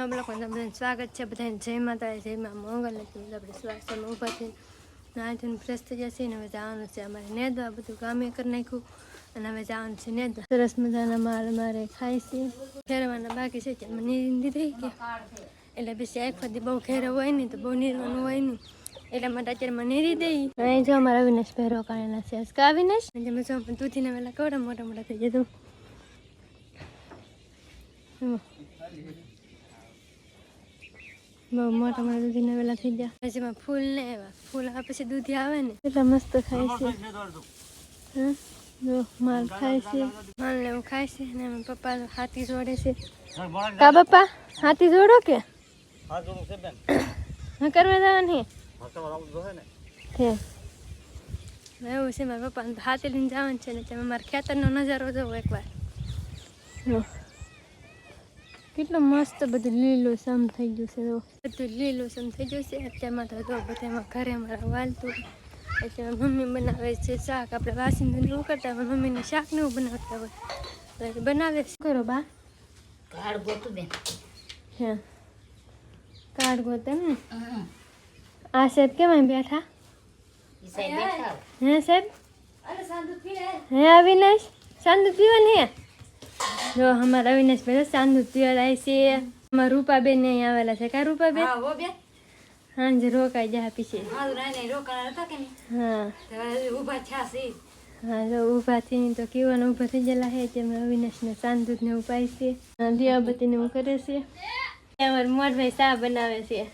નવા બ્લોકમાં સ્વાગત છે બધાને જય માતા જય મા મંગલ હતી આપણે સ્વાસ્થ્યમાં ઊભા થઈને ફ્રેશ થઈ જશે અને હવે જવાનું છે અમારે નેદવા બધું કામે કરી નાખ્યું અને હવે જવાનું છે નેદવા સરસ મજાના માલ મારે ખાય છે ફેરવાના બાકી છે ત્યાં મને થઈ કે એટલે પછી એક દી બહુ ખેર હોય નહીં તો બહુ નીરવાનું હોય નહીં એટલા માટે અત્યારે મને નીરી દઈ અહીં જો અમારા અવિનાશ પહેરો કાઢેલા છે કા અવિનાશ અને જો દૂધીને વેલા કેવડા મોટા મોટા થઈ જતું મોટા મોટા દૂધીના વેલા થઈ ગયા. પછી એમાં ફૂલ ને એવા ફૂલ આવે પછી દૂધી આવે ને. એટલા મસ્ત ખાય છે. જો માલ ખાય છે. માલ ને એવું ખાય છે ને પપ્પા હાથી જોડે છે. કા પપ્પા? હાથી જોડો કે? હા કરવા જવાની? એવું છે, મારા પપ્પા હાથી લઈને જવાનું છે ને તમે મારા ખેતરનો નજારો જોવો એકવાર. કેટલું મસ્ત બધું લીલું સમ થઈ ગયું છે બધું લીલું સમ થઈ ગયું છે. અત્યારમાં તો હતો બધામાં ઘરે મારા વાલતું. એટલે મમ્મી બનાવે છે શાક. આપણે વાસીને એવું કરતા હોય મમ્મીને શાક ને એવું બનાવતા હોય. એટલે બનાવે શું કરો બા? કાર્ડ ગોતું બેન. હા. કાર્ડ ગોતમ ને? આ સાહેબ કેમ બેઠા? હે સાહેબ? હે અવિનાશ સાંદુ પીવા હે જો અમારા અવિનાશ ભાઈ તો સાંદુ પીવા છે. અમારા રૂપાબેન અહીં આવેલા છે. કા રૂપાબેન? હા હો બેન. હાંજે રોકાઈ જા પીછે મારું નાઈ નાઈ રોકાણા હતા કે નહીં? હા. તો હવે ઊભા થયા છે. હા જો ઊભા થઈને તો કેવાને ઊભા થઈ ગયેલા છે તેમ અવિનાશને સાંદુ ને ઉપાય છે. દિયાબત્તીને એવું કરે છે. અમારા મોટભાઈ ચા બનાવે છે.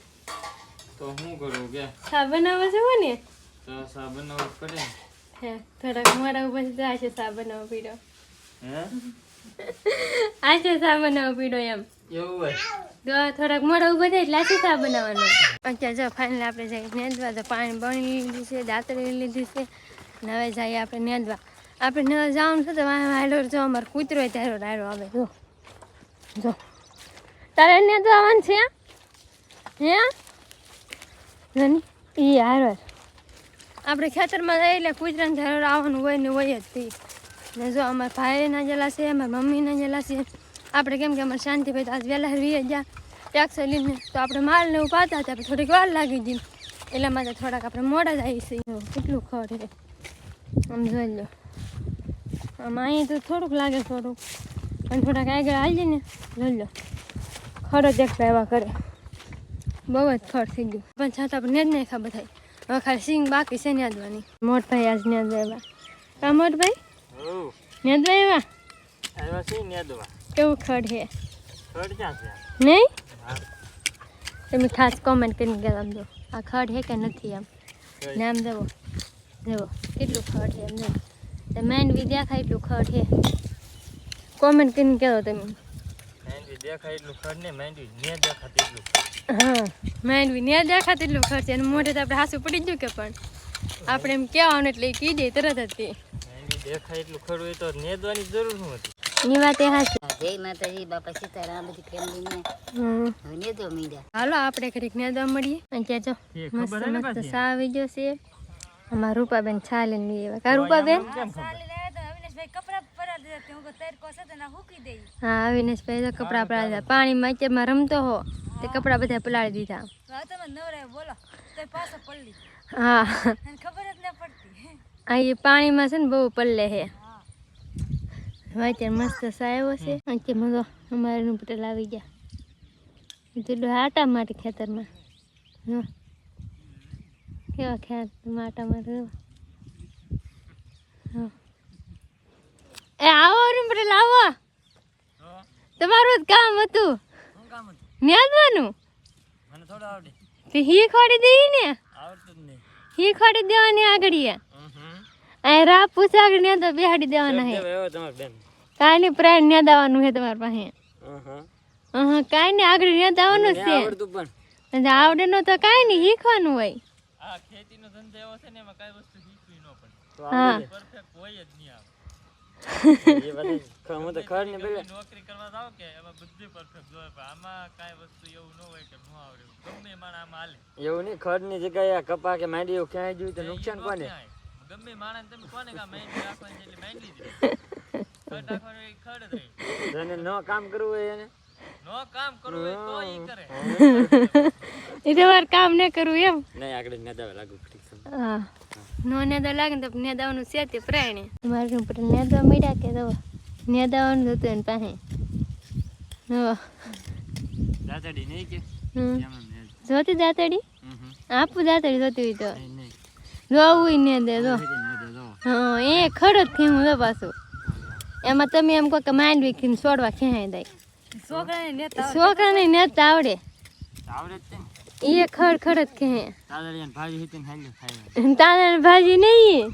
તો હું કરું કે? ચા બનાવે છે તો સા બનાવવું પડે ને. હે થોડાક મોડા ઉપર જાય છે ચા બનાવવા પીડો હે? આ સા બનાવો પીડો એમ. એવું હોય. તો થોડાક મોડા ઊભો થાય એટલે આજે સા બનાવવાનો. અત્યારે જો ફાઇનલ આપણે જઈએ નેદવા તો પાણી બણી લીધું છે દાતરી લીધી છે. અને હવે જઈએ આપણે નેદવા. આપણે ન જવાનું છે તો વાહ જો અમારે કૂતરો હોય ત્યારે રાયડો આવે. જો. જો. તારે નેદવા આવવાનું છે? હે? જની એ હારો આપણે ખેતરમાં જઈએ એટલે કૂતરાને ધારો આવવાનું હોય ને હોય જ તે. ને જો અમારા ભાઈના જેલા છે, અમારા મમ્મીના જેલા છે. આપણે કેમ કે અમારે શાંતિભાઈ તો આજ વહેલા વીએ ગયા ટેક્સ લઈને. તો આપણે માલ ને એવું પાતા હતા થોડીક વાર લાગી ગઈ. એટલા માટે થોડાક આપણે મોડા જ આવી છે કેટલું છે આમ જોઈ લો આમ અહીં તો થોડુંક લાગે થોડુંક. પણ થોડાક આગળ આવી ને, જોઈ લો ખરો જ એકલા એવા કરે. બહુ જ ખર થઈ ગયું. પણ છતાં આપણે ને જ નહીં ખબર થાય. હવે ખાલી સિંગ બાકી છે ન્યાદવાની મોટભાઈ આજ ન્યાદ આવ્યા. કા મોટભાઈ? ઓહ ન્યાદવા આવ્યા આવ્યા છે ને કેવું ખડ છે. ખડ ક્યાં છે? નહીં? તમે ખાસ કોમેન્ટ કરીને આમ આ ખડ છે કે નથી એમ કઈ? ને આમ જુઓ. જુઓ. કેટલું ખડ છે એમ તો મેન વિદ્યા એટલું ખડ છે. કોમેન્ટ કરીને કહેતો તમે. એટલું માંડવી ને હા. દેખાત એટલું છે. અને મોઢે તો આપણે હાસું પડી ગયું કે પણ? આપણે એમ કહેવાનું એટલે એ કહી તરત જ તે. માંડવી દેખાય એટલું ખરું તો નેદવાની જરૂર શું હતી? એની વાત એ હાચી જય માતાજી બાપા સીતારામ બધી ફેમિલીને. ને દો મીડા હાલો આપણે નેદવા મળીએ. અને ત્યાં જો મસ્ત ખબર હે ને મસ્ત? સા આવી ગયો છે. અમારા રૂપાબેન છા લઈને લઈ કા રૂપાબેન? હા અવિનાશભાઈ તો કપડાં પલાળી દીધા. પાણીમાં અત્યારમાં રમતો હો તે કપડા બધા પલાળી દીધા. હા. આ એ પાણીમાં છે ને બહુ પલ્લે છે. વાંચે મસ્ત સાયો છે. વાંચે તો અમારે નું પટેલ આવી ગયા. જેટલું આટા માટે ખેતરમાં. કેવા ખેત આટા માટે. એ આવો રૂમ પટેલ આવો તમારું જ કામ હતું. ન્યાદવાનું મને થોડું આવડે. તે હી ખોડી દઈ ને. આવડતું જ નહીં. હી ખોડી દેવાની આગળ હમ આ રા પૂછા આગળ ન્યા તો બેહાડી દેવાના હે. કાઈ ની પ્રાણ ન્યા દેવાનું હે તમાર પાસે. હં કાંઈ નહીં આગળ ન્યા દેવાનું છે. આવડતું પણ. અને આવડે નો તો કાંઈ નહીં શીખવાનું હોય. આ ખેતીનો ધંધો એવો છે ને એમાં કાઈ વસ્તુ શીખવી ન પડે. હા. પરફેક્ટ હોય જ નહીં આવે. હું તો ખડ ને પેલા. નોકરી કરવા જાવ કે એમાં બધું પરફેક્ટ જોઈએ પણ આમાં કાંઈ વસ્તુ એવું ન હોય કે ન આવડે ગમે એ આમાં હાલે. એવું નહીં ની જગ્યાએ કપા કે માંડી એવું ક્યાંય જોયું તો નુકસાન નો કોને. ગમે માણસ તમે કોને કા મહેંદી રાખવાની એટલે મહેંદી જ ખડ રાખવાનું ખડ જ રહે. જેને ન કામ કરવું હોય એને. નો કામ કરવું હોય તો ઈ કરે. એ તમારે કામ ન કરવું એમ. નહીં આગળ નદાવે લાગુ હા. નો નેદા લાગે ને તો નેદાવાનું છે તે પ્રાણી. મારે ઉપર નેદવા મળ્યા કે તો નેદાવાનું હતું એને પાસે. હા નહીં કે? નહીં. જોતી દાતડી. આપું દાતડી જોતી હોય તો. નહીં. ને દે જો. હા એ ખડો જ થયું તો પાછું. એમાં તમે એમ કહો કે માંડવી ખીને છોડવા ખેંચાઈ દે. છોકરાને નેતા આવડે. આવડે. જ છે ને. એ ખડ ખડત ખેંચે. તાંદળ ભાજી નહીં.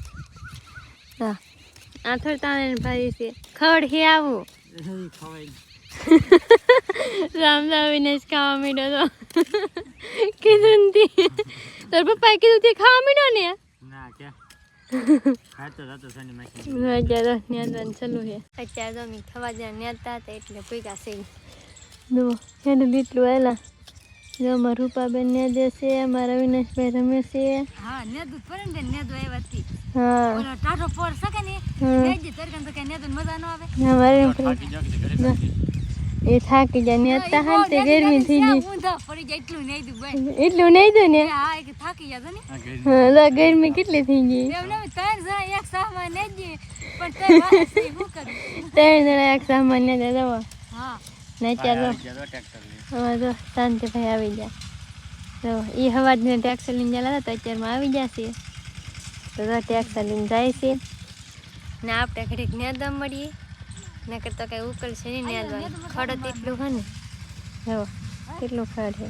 આ થોડી તાંદળ ભાજી છે. ખડ હે આવું. એ રામ વિનેશ ખાવા મીડો તો. કીધું નથી તાર પપ્પાએ કીધું તે ખાવા મીડો ને? ના કે? ખાતો જાતો શનિ માસી અત્યારે તો નેદવાનું ચાલુ છે. અત્યારે તો અમે ખવા જ્યાં નેતા એટલે ભેગા છે. જુઓ એનું લીટલું આવેલા જો અમારા રૂપાબેન ને દેશે અમારા અવિનાશભાઈ રમે છે. હા નેદું પડે ને નેદું આવ્યા હતી હા. ઓલો ટાઢો પોર શકે ને તરકન તો કઈ નેદું મજા ન આવે. એ થાકી જાય ને અત્યારે તે ગરમી થઈ ગઈ. એટલું નેદું ભાઈ. એટલું નહીં દઉં ને? હા થાકી જતો ને? હા ગરમી. કેટલી થઈ ગઈ. ને ત્રણ જણા એક સામાં નેજી પણ તઈ વાત છે શું કરું? ત્રણ જણા એક સામાન ને દવા હા. ને ચાલો. હા તો. શાંતિભાઈ આવી જાય તો એ હવાજને ટેક્સર લઈને જલા હતા તો અત્યારમાં આવી જશે તો તો ટેક્સર લઈને જાય છે. ને આપણે ઘડીક દમ મળીએ. નકર તો કઈ ઉકલ છે નહીં નેદવાનું ખડ એટલું હોય ને. જો કેટલું ખડ છે.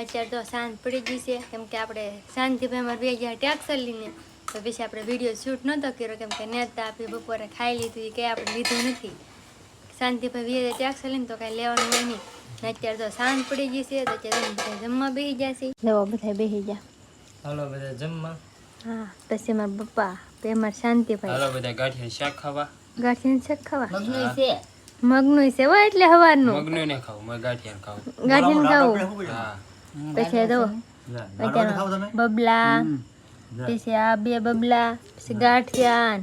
અત્યારે તો સાંજ પડી ગઈ છે કેમ કે આપણે શાંતિભાઈ અમારે બે ગયા ટેક્સર લઈને. તો પછી આપણે વીડિયો શૂટ નહોતો કર્યો કેમ કે નેતા આપી બપોરે ખાઈ લીધું કે આપણે લીધું નથી. શાંતિભાઈ બે ટેક્સર લઈને તો કાંઈ લેવાનું હોય નહીં. અત્યારે તો સાંજ પડી ગઈ છે તો અત્યારે બધા જમવા બેસી જશે લેવો બધા બેસી જા હાલો બધા જમવા. હા પછી મારા પપ્પા તે શાંતિ શાંતિભાઈ. હાલો બધા ગાંઠિયા શાક ખાવા. ગાંઠિયાનું શાક ખાવા? મગનું છે. મગનું છે હોય એટલે હવારનું મગનું ને ખાવ મેં ગાંઠિયા ખાવ. ગાંઠિયાનું ખાવ. હા. પછી દો બબલા. પછી આ બે બબલા પછી ગાંઠિયાન.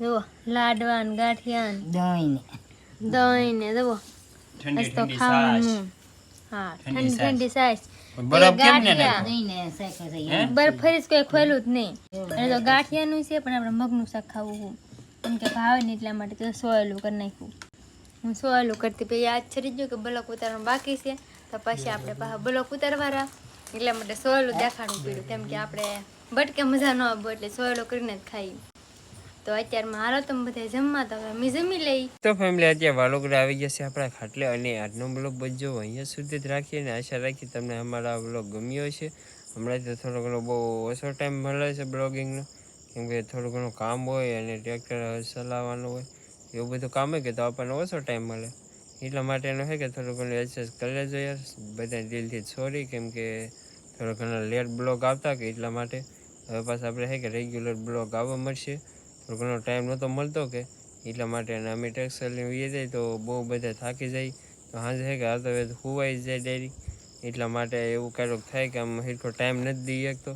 જુઓ લાડવાન ગાંઠિયાન. દહીં દહીં ને જુઓ. ઠંડી ઠંડી સાસ હા ઠંડી ઠંડી ઠંડી સાસ બરફ કેમ ને કોઈ જ નહીં. એટલે તો ગાંઠિયાનું છે પણ આપણે મગનું શાક ખાવું હું. કેમ કે ભાવે ને એટલા માટે તો સોયેલું કરી નાખ્યું. હું સોયેલું કરતી પછી યાદ છરી ગયું કે બ્લોક ઉતારવાનું બાકી છે તો પછી આપણે પાછા બ્લોક ઉતારવાના. એટલા માટે સોયેલું દેખાડવું પડ્યું કેમ કે આપણે બટકે મજા ન આવે એટલે સોયેલું કરીને જ ખાઈ તો અત્યારે મારો તમે બધા જમવા તો હવે અમે જમી લઈ. તો ફેમિલી અત્યારે વાલોગડા આવી ગયા છે આપણા ખાટલે અને આજનો બ્લોગ બજો અહીંયા સુધી જ રાખીએ અને આશા રાખી તમને અમારા બ્લોગ ગમ્યો છે હમણાં તો થોડો ઘણો બહુ ઓછો ટાઈમ મળે છે બ્લોગિંગનો કેમ કે થોડું ઘણું કામ હોય અને ટ્રેક્ટર ચલાવવાનું હોય, એવું બધું કામ હોય કે તો આપણને ઓછો ટાઈમ મળે. એટલા માટેનો છે કે થોડું ઘણું એડજસ્ટ કરી લેજો યાર બધા દિલથી સોરી કેમ કે થોડો ઘણો લેટ બ્લોગ આવતા કે એટલા માટે. હવે પાછા આપણે છે કે રેગ્યુલર બ્લોગ આવવા મળશે. ઘણો ટાઈમ નહોતો મળતો કે એટલા માટે અને અમે ટેક્સલની વીએ જાય તો બહુ બધા થાકી જાય. તો સાંજે છે કે હાલ તો હવે હુવાઈ જાય ડેરી એટલા માટે એવું ક્યારેક થાય કે આમ એટલો ટાઈમ નથી દઈ શકતો.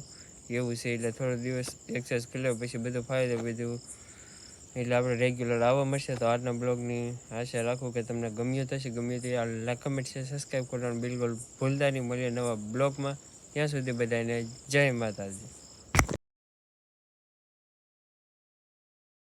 એવું છે એટલે થોડો દિવસ એક્સરસાઇઝ કરી લે, પછી બધું ફાયદો બધું. એટલે આપણે રેગ્યુલર આવવા મળશે તો આજના બ્લોગની આશા રાખું કે તમને ગમ્યું થશે ગમ્યું તે લાઈક કમેન્ટ છે સબસ્ક્રાઈબ કરવાનું બિલકુલ ભૂલતા નહીં. મળીએ નવા બ્લોગમાં ત્યાં સુધી બધાને જય માતાજી.